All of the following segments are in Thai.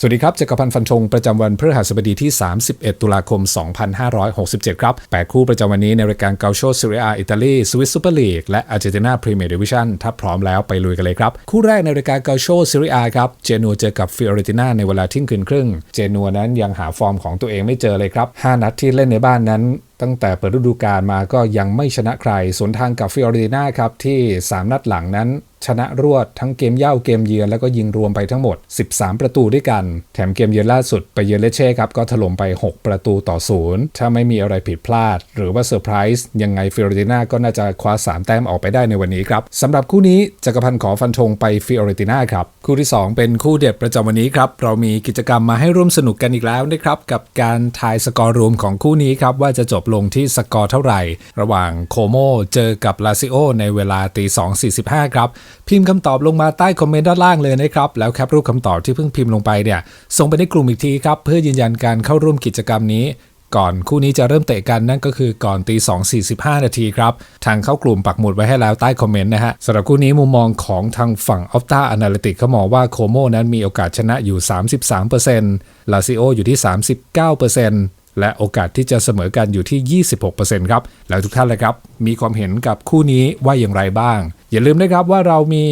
สวัสดีครับจักรพันธ์ฟันธงประจำวันพฤหัสบดีที่ 31 ตุลาคม 2567 ครับ8คู่ประจำวันนี้ในรายการเกาโชซีเรียอิตาลีสวิสซูเปอร์ลีกและอาร์เจนตินาพรีเมียร์ดิวิชั่นถ้าพร้อมแล้วไปลุยกันเลยครับ คู่แรกในรายการเกาโชซีเรียครับเจนัวเจอกับฟิออเรตินาในเวลาทิ้งคืนครึ่ง เจนัวนั้นยังหาฟอร์มของตัวเองไม่เจอเลยครับ 5 นัดที่เล่นในบ้านนั้นตั้งแต่เปิดฤดูกาลมาก็ยังไม่ชนะใคร สวนทางกับฟิออเรตินาครับที่ 3 นัดหลังนั้น ชนะรวดทั้งเกมเย่าเกมเยือนแล้วก็ยิงรวมไปทั้งหมด 13 ประตูด้วยกัน แถมเกมเยือนล่าสุดไปเยือนเลเช่ครับ ก็ถล่มไป 6 ประตูต่อศูนย์ถ้าไม่มีอะไรผิดพลาด หรือว่าเซอร์ไพรส์ยังไงฟิออเรติน่าก็น่าจะคว้า 3 แต้มออกไปได้ในวันนี้ครับสำหรับคู่นี้จักรพันธ์ขอฟันธงไปฟิออเรติน่าครับ คู่ที่ 2 เป็นคู่เด็ดประจำวันนี้ครับเรามีกิจกรรมมาให้ร่วมสนุกกันอีกแล้วนะครับกับการทายสกอร์รวมของคู่นี้ครับว่าจะจบลงที่สกอร์เท่าไหร่ ระหว่างโคโมเจอกับลาซิโอในเวลาตี2.45ครับพิมพ์คำตอบลงมาใต้คอมเมนต์ด้านล่างเลยนะครับ แล้วแคปรูปคำตอบที่เพิ่งพิมพ์ลงไปเนี่ย ส่งไปในกลุ่มอีกทีครับ เพื่อยืนยันการเข้าร่วมกิจกรรมนี้ ก่อนคู่นี้จะเริ่มเตะกันนั่นก็คือก่อนตี2.45 นาทีครับ ทางเข้ากลุ่มปักหมุดไว้ให้แล้วใต้คอมเมนต์นะฮะสำหรับคู่นี้มุมมองของทางฝั่ง Opta Analytics เขามองว่าโคโมนั้นมีโอกาสชนะอยู่ 33%ลาซิโออยู่ที่ 39% และโอกาสที่จะเสมอกันอยู่ที่ 26%ครับ แล้วทุกท่านเลยครับ มีความเห็นกับคู่นี้ว่าอย่างไรบ้าง อย่าลืมนะครับว่าเรามี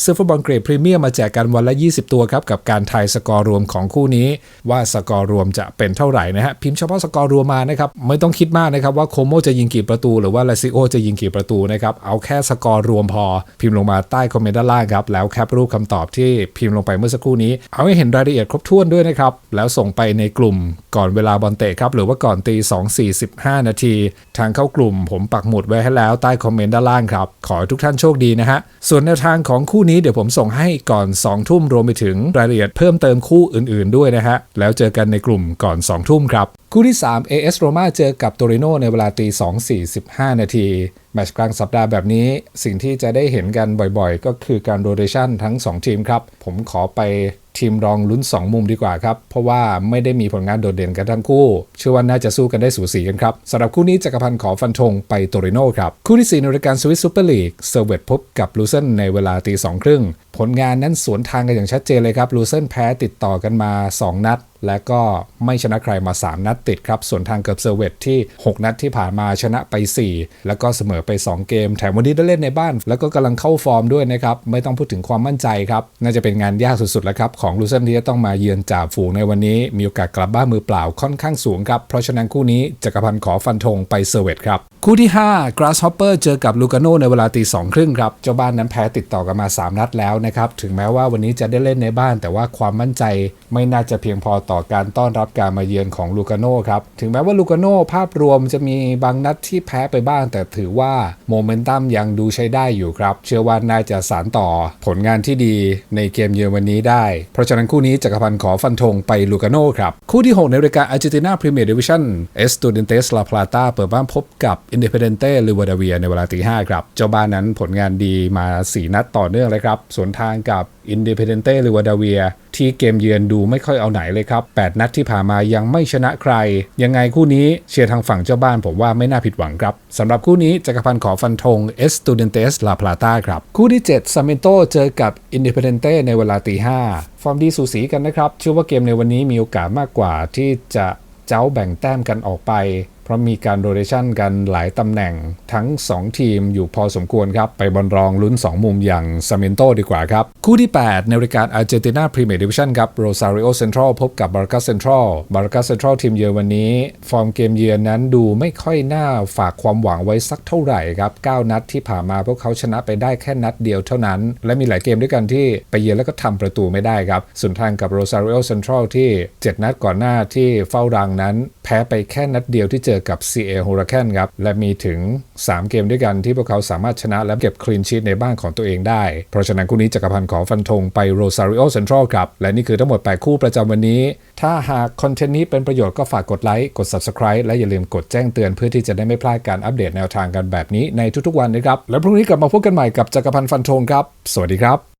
เสื้อฟุตบอลเกรดพรีเมียมมาแจกกันวันละ 20 ตัวครับกับการทายสกอร์รวมของคู่นี้ ว่าสกอร์รวมจะเป็นเท่าไหร่นะฮะพิมพ์เฉพาะสกอร์รวมมานะครับไม่ต้องคิดมากนะครับว่าโคโมจะยิงกี่ประตู หรือว่าลาซิโอจะยิงกี่ประตูนะครับเอาแค่สกอร์รวมพอ พิมพ์ลงมาใต้คอมเมนต์ด้านล่างครับแล้วแคปรูปคำตอบที่พิมพ์ลงไปเมื่อสักครู่นี้ เอาให้เห็นรายละเอียดครบถ้วนด้วยนะครับแล้วส่งไปในกลุ่มก่อนเวลาบอลเตะครับหรือว่าก่อนตี2 45นาทีทางเข้ากลุ่ม ผมปักหมุดไว้ให้แล้วใต้คอมเมนต์ด้านล่างครับขอให้ทุกท่านโชคดีนะฮะส่วนแนวทางของคูู่่นี้เดี๋ยวผมส่งให้ก่อน2ทุ่มรวมไปถึงรายละเอียดเพิ่มเติมคู่อื่นๆด้วยนะฮะ แล้วเจอกันในกลุ่มก่อน 2 ทุ่มครับ คู่ที่ 3 AS Roma เจอกับโตริโนในเวลาตี2 45 นาทีแมตช์กลางสัปดาห์แบบนี้ สิ่งที่จะได้เห็นกันบ่อยๆ ก็คือการโรเตชันทั้ง 2 ทีมครับ ผมขอไป ทีมรองลุ้น 2 มุมดีกว่าครับ เพราะว่าไม่ได้มีผลงานโดดเด่นกันทั้งคู่ เชื่อว่าน่าจะสู้กันได้สูสีกันครับสำหรับคู่นี้จักรพันธ์ขอฟันธงไปโตริโนครับ คู่ที่4ในรายการสวิสซูเปอร์ลีกเซอร์เวตพบกับลูเซนในเวลาตีสองครึ่งผลงานนั้นสวนทางกันอย่างชัดเจนเลยครับลูเซนแพ้ติดต่อกันมา 2 นัด และก็ไม่ชนะใครมา 3 นัดติดครับ ส่วนทางเกับเซอร์เวตที่ 6 นัดที่ผ่านมาชนะไป 4 แล้วก็เสมอไป 2 เกม แถมวันนี้ได้เล่นในบ้าน แล้วก็กำลังเข้าฟอร์มด้วยนะครับ ไม่ต้องพูดถึงความมั่นใจครับ น่าจะเป็นงานยากสุดๆแล้วครับ ของลูเซนที่จะต้องมาเยือนจ่าฝูงในวันนี้ มีโอกาสกลับบ้านมือเปล่าค่อนข้างสูงครับเพราะฉะนั้นคู่นี้จักรพันธ์ขอฟันธงไปเซอร์เวตครับ คู่ที่ 5 Grasshopper เจอกับลูกาโนในเวลาตีสองครึ่งครับ เจ้าบ้านนั้นแพ้ติดต่อกันมา 3 นัดแล้วนะครับ ถึงแม้ว่าวันนี้จะได้เล่นในบ้าน แต่ว่าความมั่นใจไม่น่าจะเพียงพอต่อการต้อนรับการมาเยือนของลูกาโนครับ ถึงแม้ว่าลูกาโนภาพรวมจะมีบางนัดที่แพ้ไปบ้าง แต่ถือว่าโมเมนตัมยังดูใช้ได้อยู่ครับ เชื่อว่าน่าจะสานต่อผลงานที่ดีในเกมเยือนวันนี้ได้ เพราะฉะนั้นคู่นี้จักรพันธ์ขอฟันธงไปลูกาโนครับ คู่ที่ 6 ในรายการอาร์เจนตินาพรีเมียร์ดิวิชั่นเอสตูดินเตสลาพลาตาเปิดบ้านพบกับอินเด p เดนเต้ลิวาดาเวียในเวลาตีห้าครับ เจ้าบ้านนั้นผลงานดีมา 4 นัดต่อเนื่องเลยครับ สวนทางกับอินเด p เดนเต้ลิวาดาเวียที่เกมเยือนดูไม่ค่อยเอาไหนเลยครับ 8 นัดที่ผ่านมายังไม่ชนะใคร ยังไงคู่นี้เชียร์ทางฝั่งเจ้าบ้านผมว่าไม่น่าผิดหวังครับสำหรับคู่นี้จักรพันธ์ขอฟันธงเอสตูเดนเตสลาพลาตาครับ คู่ที่7ซาเมนโตเจอกับอินเด p เดนเต้ในเวลาตีห้าฟอร์มดีสูสีกันนะครับเชื่อว่าเกมในวันนี้มีโอกาสมากกว่าที่จะเจ้าแบ่งแต้มกันออกไป เพราะมีการโรเ t ชันกันหลายตำแหน่งทั้ง 2 ทีมอยู่พอสมควรครับ ไปบอลรองลุ้น 2 มุมอย่างซาเมนโตดีกว่าครับ คู่ที่ 8 ในรายการอาร์เจนตินาพรีเมียร์ดิวิชั่นครับโรซาริโอเซ็นทรัลพบกับบาร์กาเซ็นทรัลบาร์กาเซ็นทรัลทีมเยือนวันนี้ ฟอร์มเกมเยือนนั้นดูไม่ค่อยน่าฝากความหวังไว้สักเท่าไหร่ครับ 9 นัดที่ผ่านมาพวกเขาชนะไปได้แค่นัดเดียวเท่านั้น และมีหลายเกมด้วยกันที่ไปเยือนแล้วก็ทำประตูไม่ได้ครับส่วนทางกับโรซาริโอเซ็นทรัลที่ 7 นัดก่อนหน้าที่เฝ้ารังนั้น แพ้ไปแค่นัดเดียวที่เจอกับ CA h u r r i c a n e ครับ และมีถึง 3 เกมด้วยกันที่พวกเขาสามารถชนะและเก็บคลีนชีตในบ้านของตัวเองได้ เพราะฉะนั้นคู่นี้จักรพันธ์ขอฟันธงไปโรซาริโอเซ็นทรัลครับ และนี่คือทั้งหมด 8 คู่ประจำวันนี้ ถ้าหากคอนเทนต์นี้เป็นประโยชน์ก็ฝากกดไลค์ กด Subscribe และอย่าลืมกดแจ้งเตือนเพื่อที่จะได้ไม่พลาดการอัปเดตแนวทางกันแบบนี้ในทุกๆวันนะครับ แล้วพรุ่งนี้กลับมาพบกันใหม่กับจักรพันธ์ฟันธงครับ สวัสดีครับ